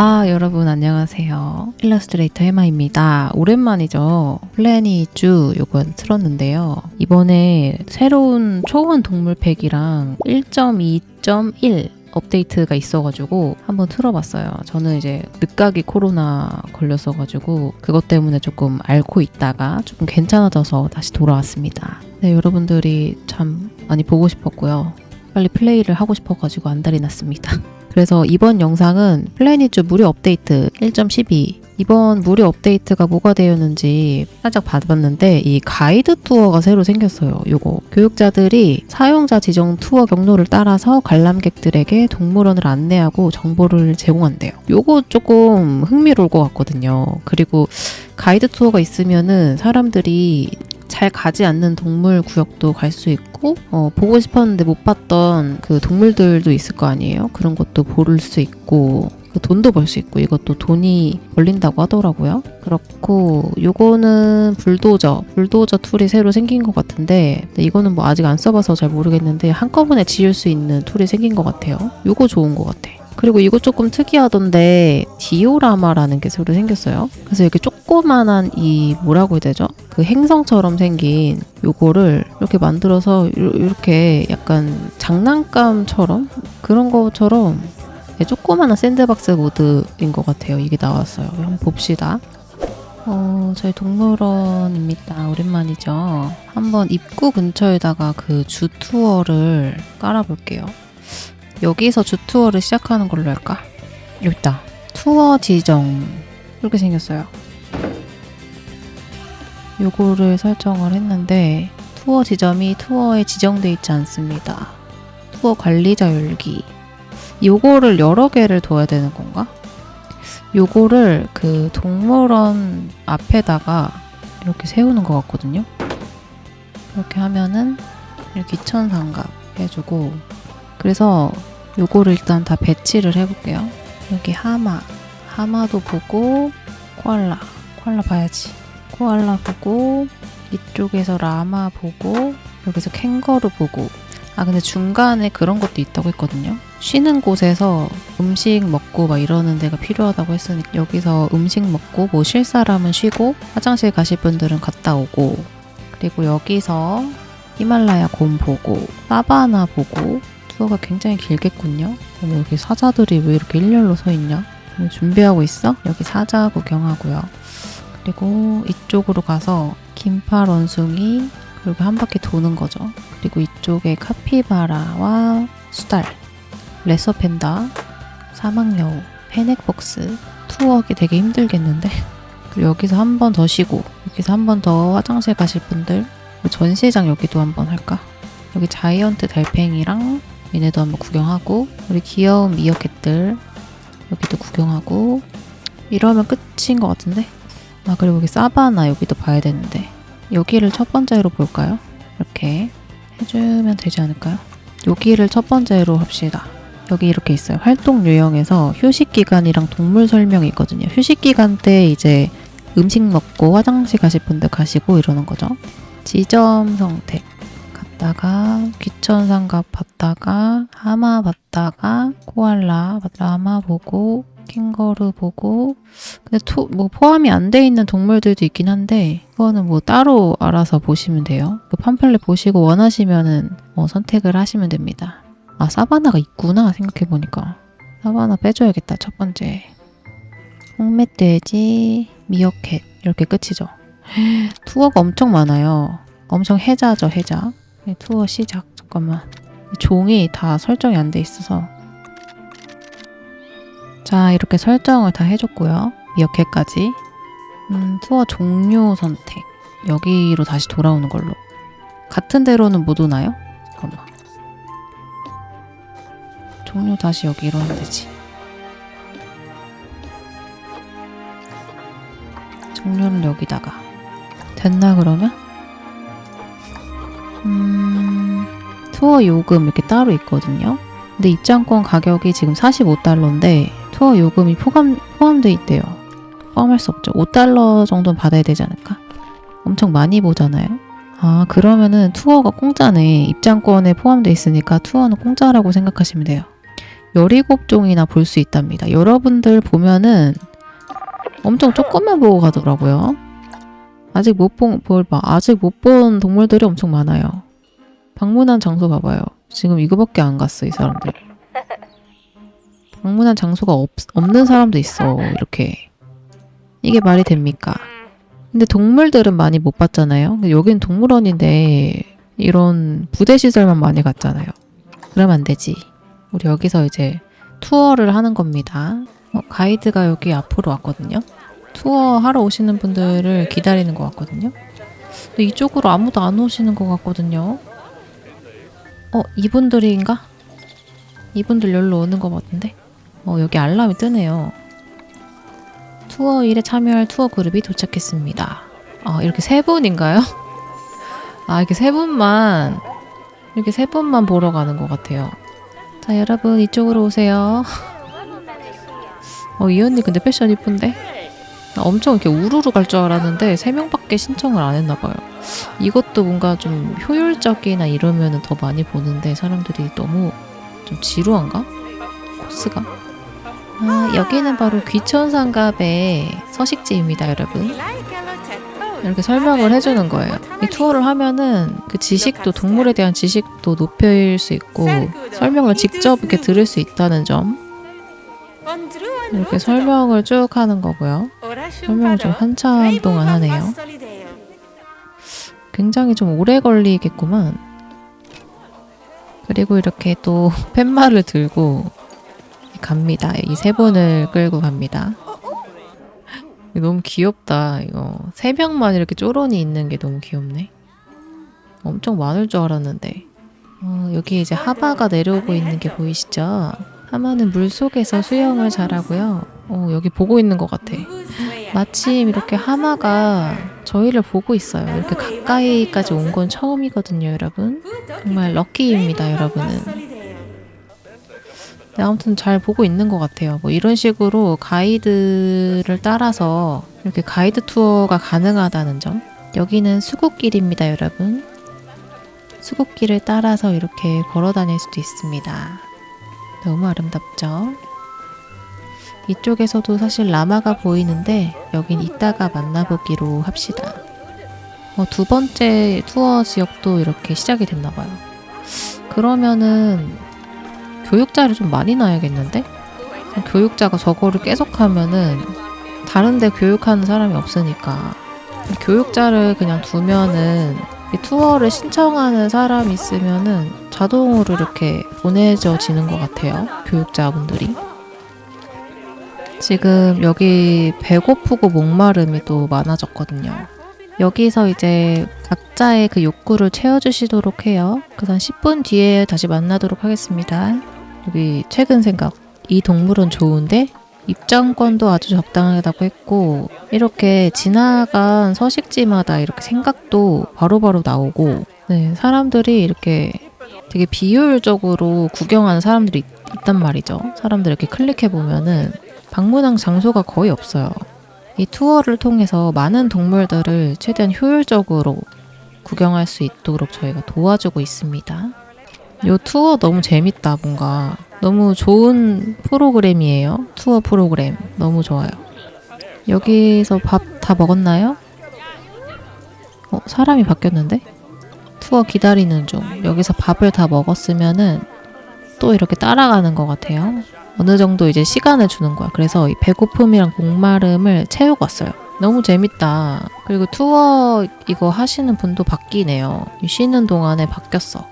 아, 여러분 안녕하세요. 일러스트레이터 해마입니다. 오랜만이죠. 플래닛 주 요거 틀었는데요. 이번에 새로운 초원 동물팩이랑 1.2.1 업데이트가 있어가지고 한번 틀어봤어요. 저는 이제 늦가기 코로나 걸렸어가지고 그것 때문에 조금 앓고 있다가 조금 괜찮아져서 다시 돌아왔습니다. 네, 여러분들이 참 많이 보고 싶었고요. 빨리 플레이를 하고 싶어가지고 안달이 났습니다. 그래서 이번 영상은 플래닛주 무료 업데이트 1.12 이번 무료 업데이트가 뭐가 되었는지 살짝 봐봤는데 이 가이드 투어가 새로 생겼어요. 요거 교육자들이 사용자 지정 투어 경로를 따라서 관람객들에게 동물원을 안내하고 정보를 제공한대요. 요거 조금 흥미로울 것 같거든요. 그리고 가이드 투어가 있으면은 사람들이 잘 가지 않는 동물 구역도 갈 수 있고 어, 보고 싶었는데 못 봤던 그 동물들도 있을 거 아니에요. 그런 것도 볼 수 있고 그 돈도 벌 수 있고 이것도 돈이 걸린다고 하더라고요. 그렇고 요거는 불도저 불도저 툴이 새로 생긴 것 같은데 이거는 뭐 아직 안 써봐서 잘 모르겠는데 한꺼번에 지을 수 있는 툴이 생긴 것 같아요. 요거 좋은 것 같아. 그리고 이거 조금 특이하던데 디오라마라는 게 새로 생겼어요. 그래서 이렇게 조 그만한 이 뭐라고 해야 되죠? 그 행성처럼 생긴 요거를 이렇게 만들어서 요- 이렇게 약간 장난감처럼 그런 것처럼 네, 조그만한 샌드박스 모드인 것 같아요. 이게 나왔어요. 한번 봅시다. 어, 저희 동물원입니다. 오랜만이죠. 한번 입구 근처에다가 그 주 투어를 깔아볼게요. 여기서 주 투어를 시작하는 걸로 할까? 여기 있다. 투어 지정. 이렇게 생겼어요. 요거를 설정을 했는데 투어 지점이 투어에 지정돼 있지 않습니다. 투어 관리자 열기. 요거를 여러 개를 둬야 되는 건가? 요거를 그 동물원 앞에다가 이렇게 세우는 것 같거든요. 이렇게 하면은 이렇게 이천상갑 해주고 그래서 요거를 일단 다 배치를 해볼게요. 여기 하마, 하마도 보고 코알라, 코알라 봐야지. 코알라 보고 이쪽에서 라마 보고 여기서 캥거루 보고 아 근데 중간에 그런 것도 있다고 했거든요. 쉬는 곳에서 음식 먹고 막 이러는 데가 필요하다고 했으니까 여기서 음식 먹고 뭐 쉴 사람은 쉬고 화장실 가실 분들은 갔다 오고 그리고 여기서 히말라야 곰 보고 사바나 보고 투어가 굉장히 길겠군요. 어머 여기 사자들이 왜 이렇게 일렬로 서 있냐? 뭐 준비하고 있어? 여기 사자 구경하고요. 그리고 이쪽으로 가서 긴팔 원숭이 그리고 한 바퀴 도는 거죠. 그리고 이쪽에 카피바라와 수달, 레서 팬다, 사막여우, 페넥복스 투어하기 되게 힘들겠는데? 그리고 여기서 한 번 더 쉬고 여기서 한 번 더 화장실 가실 분들 전시장 여기도 한 번 할까? 여기 자이언트 달팽이랑 얘네도 한번 구경하고 우리 귀여운 미어캣들 여기도 구경하고 이러면 끝인 것 같은데? 아 그리고 여기 사바나 여기도 봐야 되는데 여기를 첫 번째로 볼까요? 이렇게 해주면 되지 않을까요? 여기를 첫 번째로 합시다. 여기 이렇게 있어요. 활동 유형에서 휴식 기간이랑 동물 설명이 있거든요. 휴식 기간 때 이제 음식 먹고 화장실 가실 분들 가시고 이러는 거죠. 지점 선택 갔다가 귀천상갑 봤다가 하마 봤다가 코알라 라마 보고 캥거루 보고 근데 토, 뭐 포함이 안 돼 있는 동물들도 있긴 한데 그거는 뭐 따로 알아서 보시면 돼요. 그 팜플렛 보시고 원하시면은 뭐 선택을 하시면 됩니다. 아 사바나가 있구나 생각해 보니까 사바나 빼줘야겠다 첫 번째. 홍멧돼지, 미어캣 이렇게 끝이죠. 투어가 엄청 많아요. 엄청 해자죠 해자. 네, 투어 시작 잠깐만. 종이 다 설정이 안 돼 있어서 자, 이렇게 설정을 다 해줬고요. 미어캣까지. 음, 투어 종료 선택. 여기로 다시 돌아오는 걸로. 같은 데로는 못 오나요? 잠깐만. 종료 다시 여기로 하면 되지. 종료는 여기다가. 됐나, 그러면? 음, 투어 요금 이렇게 따로 있거든요. 근데 입장권 가격이 지금 45달러인데 투어 요금이 포함, 포함돼 있대요. 포함할 수 없죠. 5달러 정도는 받아야 되지 않을까? 엄청 많이 보잖아요. 아, 그러면은 투어가 공짜네. 입장권에 포함돼 있으니까 투어는 공짜라고 생각하시면 돼요. 17종이나 볼 수 있답니다. 여러분들 보면은 엄청 조금만 보고 가더라고요. 아직 못 본, 뭘 봐. 아직 못 본 동물들이 엄청 많아요. 방문한 장소 봐봐요. 지금 이거밖에 안 갔어, 이 사람들. 방문한 장소가 없, 없는 사람도 있어, 이렇게. 이게 말이 됩니까? 근데 동물들은 많이 못 봤잖아요. 여긴 동물원인데 이런 부대 시설만 많이 갔잖아요. 그러면 안 되지. 우리 여기서 이제 투어를 하는 겁니다. 어, 가이드가 여기 앞으로 왔거든요. 투어 하러 오시는 분들을 기다리는 것 같거든요. 근데 이쪽으로 아무도 안 오시는 것 같거든요. 어, 이분들인가? 이분들 여기로 오는 것 같은데? 어, 여기 알람이 뜨네요. 투어 1에 참여할 투어 그룹이 도착했습니다. 아, 이렇게 세 분인가요? 아, 이렇게 세 분만, 이렇게 세 분만 보러 가는 것 같아요. 자, 여러분, 이쪽으로 오세요. 어, 이 언니 근데 패션 이쁜데? 나 엄청 이렇게 우르르 갈 줄 알았는데 세 명밖에 신청을 안 했나 봐요. 이것도 뭔가 좀 효율적이나 이러면은 더 많이 보는데 사람들이 너무 좀 지루한가? 코스가? 아, 여기는 바로 귀천상갑의 서식지입니다, 여러분. 이렇게 설명을 해주는 거예요. 이 투어를 하면은 그 지식도 동물에 대한 지식도 높일 수 있고 설명을 직접 이렇게 들을 수 있다는 점 이렇게 설명을 쭉 하는 거고요. 설명을 좀 한참 동안 하네요. 굉장히 좀 오래 걸리겠구만. 그리고 이렇게 또 팻말을 들고 갑니다. 이 세 분을 끌고 갑니다. 너무 귀엽다 이거 세 명만 이렇게 쪼론이 있는 게 너무 귀엽네. 엄청 많을 줄 알았는데 어, 여기 이제 하바가 내려오고 있는 게 보이시죠? 하마는 물 속에서 수영을 잘하고요. 어, 여기 보고 있는 것 같아. 마침 이렇게 하마가 저희를 보고 있어요. 이렇게 가까이까지 온 건 처음이거든요, 여러분. 정말 럭키입니다, 여러분은. 네, 아무튼 잘 보고 있는 것 같아요. 뭐 이런 식으로 가이드를 따라서 이렇게 가이드 투어가 가능하다는 점. 여기는 수국길입니다, 여러분. 수국길을 따라서 이렇게 걸어 다닐 수도 있습니다. 너무 아름답죠? 이쪽에서도 사실 라마가 보이는데 여긴 이따가 만나보기로 합시다. 어, 두 번째 투어 지역도 이렇게 시작이 됐나 봐요. 그러면은 교육자를 좀 많이 놔야겠는데? 교육자가 저거를 계속 하면은 다른데 교육하는 사람이 없으니까 교육자를 그냥 두면은 이 투어를 신청하는 사람이 있으면은 자동으로 이렇게 보내져지는 것 같아요. 교육자분들이. 지금 여기 배고프고 목마름이 또 많아졌거든요. 여기서 이제 각자의 그 욕구를 채워주시도록 해요. 그래서 한 10분 뒤에 다시 만나도록 하겠습니다. 여기 최근 생각. 이 동물은 좋은데 입장권도 아주 적당하다고 했고 이렇게 지나간 서식지마다 이렇게 생각도 바로바로 나오고 네, 사람들이 이렇게 되게 비효율적으로 구경하는 사람들이 있- 있단 말이죠. 사람들 이렇게 클릭해 보면은 방문한 장소가 거의 없어요. 이 투어를 통해서 많은 동물들을 최대한 효율적으로 구경할 수 있도록 저희가 도와주고 있습니다. 이 투어 너무 재밌다, 뭔가. 너무 좋은 프로그램이에요. 투어 프로그램. 너무 좋아요. 여기서 밥 다 먹었나요? 어, 사람이 바뀌었는데? 투어 기다리는 중. 여기서 밥을 다 먹었으면은 또 이렇게 따라가는 것 같아요. 어느 정도 이제 시간을 주는 거야. 그래서 이 배고픔이랑 목마름을 채우고 왔어요. 너무 재밌다. 그리고 투어 이거 하시는 분도 바뀌네요. 이 쉬는 동안에 바뀌었어.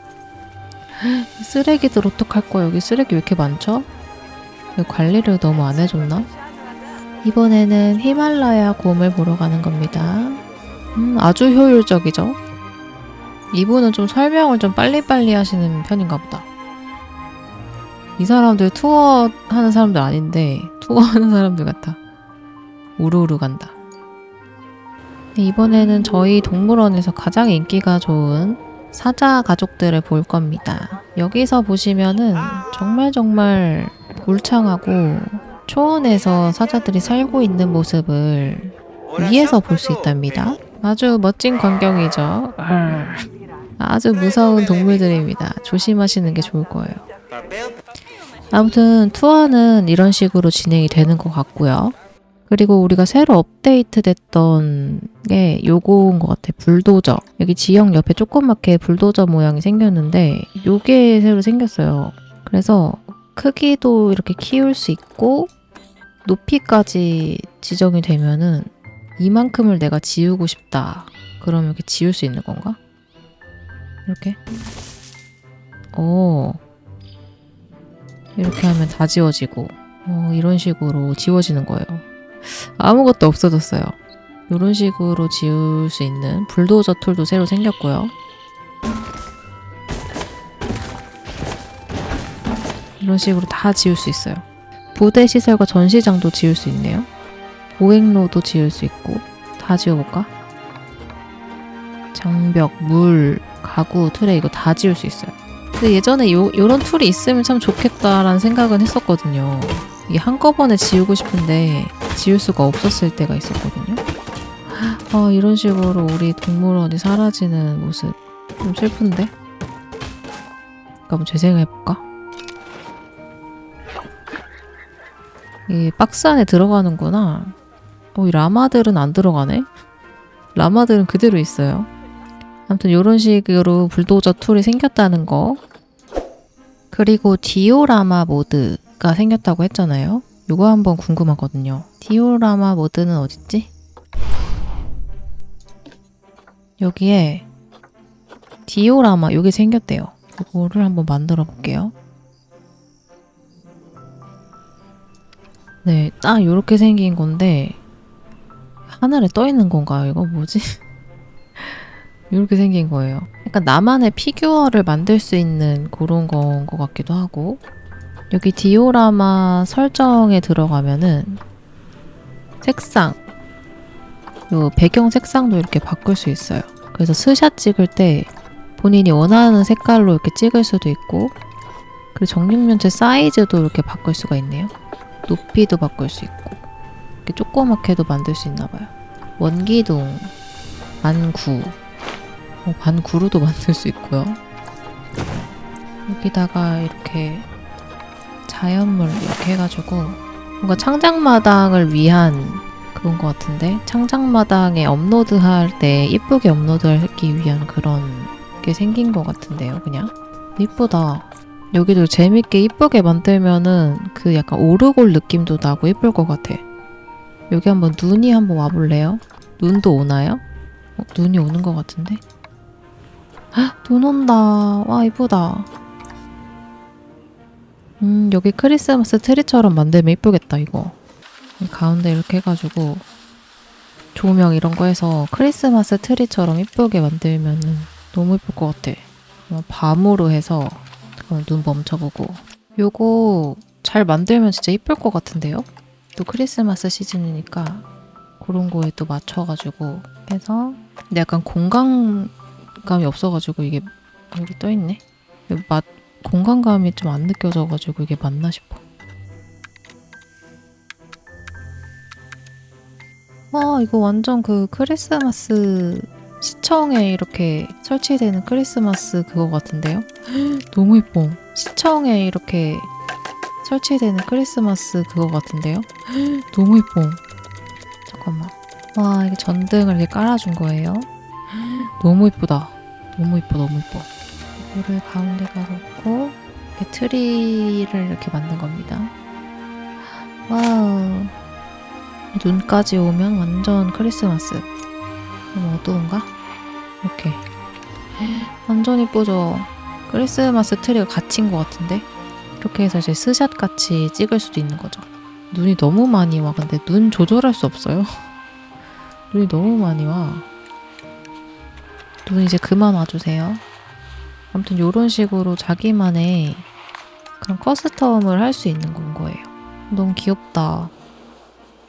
이 쓰레기들 어떡할 거야? 여기 쓰레기 왜 이렇게 많죠? 관리를 너무 안 해줬나? 이번에는 히말라야 곰을 보러 가는 겁니다. 음, 아주 효율적이죠? 이분은 좀 설명을 좀 빨리빨리 하시는 편인가 보다. 이 사람들 투어 하는 사람들 아닌데 투어 하는 사람들 같아. 우르르 간다. 네, 이번에는 저희 동물원에서 가장 인기가 좋은 사자 가족들을 볼 겁니다. 여기서 보시면은 정말 정말 울창하고 초원에서 사자들이 살고 있는 모습을 위에서 볼 수 있답니다. 아주 멋진 광경이죠. 아주 무서운 동물들입니다. 조심하시는 게 좋을 거예요. 아무튼 투어는 이런 식으로 진행이 되는 것 같고요. 그리고 우리가 새로 업데이트 됐던 게 요거인 것 같아. 불도저. 여기 지형 옆에 조그맣게 불도저 모양이 생겼는데 요게 새로 생겼어요. 그래서 크기도 이렇게 키울 수 있고 높이까지 지정이 되면은 이만큼을 내가 지우고 싶다. 그러면 이렇게 지울 수 있는 건가? 이렇게? 오. 이렇게 하면 다 지워지고, 어, 이런 식으로 지워지는 거예요. 아무것도 없어졌어요. 이런 식으로 지울 수 있는 불도저 툴도 새로 생겼고요. 이런 식으로 다 지울 수 있어요. 부대 시설과 전시장도 지울 수 있네요. 보행로도 지을 수 있고 다 지워볼까? 장벽, 물, 가구, 트레 이거 다 지울 수 있어요. 근데 예전에 요, 요런 툴이 있으면 참 좋겠다라는 생각은 했었거든요. 이게 한꺼번에 지우고 싶은데 지울 수가 없었을 때가 있었거든요. 아, 이런 식으로 우리 동물원이 사라지는 모습 좀 슬픈데? 한번 재생해볼까? 이 박스 안에 들어가는구나. 어, 이 라마들은 안 들어가네? 라마들은 그대로 있어요. 아무튼 이런 식으로 불도저 툴이 생겼다는 거. 그리고 디오라마 모드가 생겼다고 했잖아요. 이거 한번 궁금하거든요. 디오라마 모드는 어딨지? 여기에 디오라마 여기 생겼대요. 이거를 한번 만들어 볼게요. 네, 딱 이렇게 생긴 건데 하늘에 떠 있는 건가요? 이거 뭐지? 이렇게 생긴 거예요. 약간 나만의 피규어를 만들 수 있는 그런 건 것 같기도 하고 여기 디오라마 설정에 들어가면은 색상 요 배경 색상도 이렇게 바꿀 수 있어요. 그래서 스샷 찍을 때 본인이 원하는 색깔로 이렇게 찍을 수도 있고 그리고 정육면체 사이즈도 이렇게 바꿀 수가 있네요. 높이도 바꿀 수 있고 이렇게 조그맣게도 만들 수 있나 봐요. 원기둥, 반구, 어, 반구로도 만들 수 있고요. 여기다가 이렇게 자연물 이렇게 해가지고 뭔가 창작마당을 위한 그건 것 같은데 창작마당에 업로드할 때 이쁘게 업로드하기 위한 그런 게 생긴 것 같은데요, 그냥 이쁘다. 여기도 재밌게 이쁘게 만들면은 그 약간 오르골 느낌도 나고 이쁠 것 같아. 여기 한번 눈이 한번 와볼래요? 눈도 오나요? 어, 눈이 오는 것 같은데? 헉, 눈 온다. 와, 이쁘다. 음, 여기 크리스마스 트리처럼 만들면 이쁘겠다, 이거. 이 가운데 이렇게 해가지고 조명 이런 거 해서 크리스마스 트리처럼 이쁘게 만들면은 너무 이쁠 것 같아. 어, 밤으로 해서 눈 멈춰보고 요거 잘 만들면 진짜 이쁠 것 같은데요? 또 크리스마스 시즌이니까 그런 거에 또 맞춰가지고 해서 근데 약간 공간감이 없어가지고 이게 여기 떠있네 맛 공간감이 좀 안 느껴져가지고 이게 맞나 싶어 와 이거 완전 그 크리스마스 시청에 이렇게 설치되는 크리스마스 그거 같은데요? 너무 예뻐. 시청에 이렇게 설치되는 크리스마스 그거 같은데요? 너무 예뻐. 잠깐만. 와, 이게 전등을 이렇게 깔아준 거예요. 너무 예쁘다. 너무 예뻐, 너무 예뻐. 이거를 가운데 가 놓고 이렇게 트리를 이렇게 만든 겁니다. 와우. 눈까지 오면 완전 크리스마스. 너무 어두운가? 이렇게 완전 이쁘죠? 크리스마스 트리가 갇힌 것 같은데? 이렇게 해서 이제 스샷 같이 찍을 수도 있는 거죠. 눈이 너무 많이 와. 근데 눈 조절할 수 없어요. 눈이 너무 많이 와. 눈 이제 그만 와주세요. 아무튼 이런 식으로 자기만의 그런 커스텀을 할 수 있는 건 거예요. 너무 귀엽다.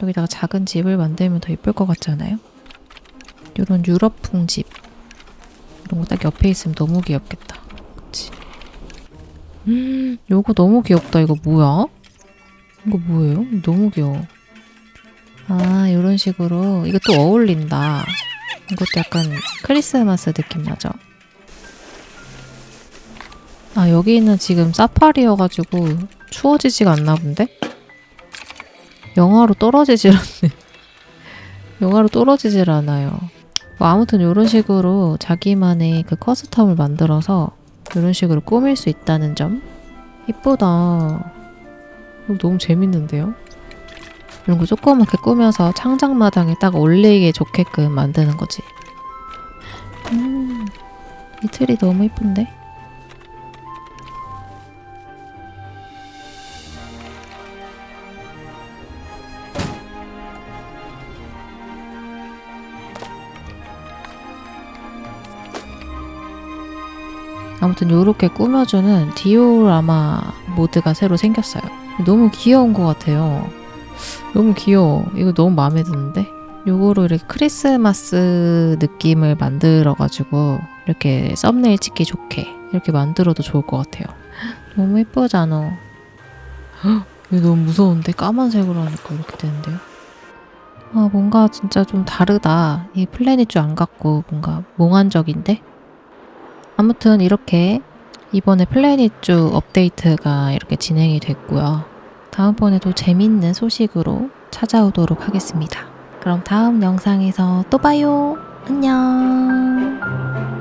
여기다가 작은 집을 만들면 더 예쁠 것 같지 않아요? 이런 유럽풍 집 이런 거 딱 옆에 있으면 너무 귀엽겠다. 그치? 음, 요거 너무 귀엽다. 이거 뭐야? 이거 뭐예요? 너무 귀여워. 아, 이런 식으로 이거 또 어울린다. 이것도 약간 크리스마스 느낌 나죠? 아 여기는 지금 사파리여가지고 추워지지가 않나 본데? 영하로 떨어지질 않네. 영하로 떨어지질 않아요. 뭐 아무튼 이런 식으로 자기만의 그 커스텀을 만들어서 이런 식으로 꾸밀 수 있다는 점 이쁘다. 너무 재밌는데요? 이런 거 조그맣게 꾸며서 창작마당에 딱 올리기에 좋게끔 만드는 거지. 음, 이 틀이 너무 이쁜데? 아무튼 요렇게 꾸며주는 디오라마 모드가 새로 생겼어요. 너무 귀여운 것 같아요. 너무 귀여워. 이거 너무 마음에 드는데? 요거로 이렇게 크리스마스 느낌을 만들어가지고 이렇게 썸네일 찍기 좋게 이렇게 만들어도 좋을 것 같아요. 너무 예쁘잖아. 헉, 이거 너무 무서운데? 까만색으로 하니까 이렇게 되는데요? 아, 뭔가 진짜 좀 다르다. 이 플래닛 안 같고 뭔가 몽환적인데? 아무튼 이렇게 이번에 플래닛주 업데이트가 이렇게 진행이 됐고요. 다음번에도 재밌는 소식으로 찾아오도록 하겠습니다. 그럼 다음 영상에서 또 봐요. 안녕.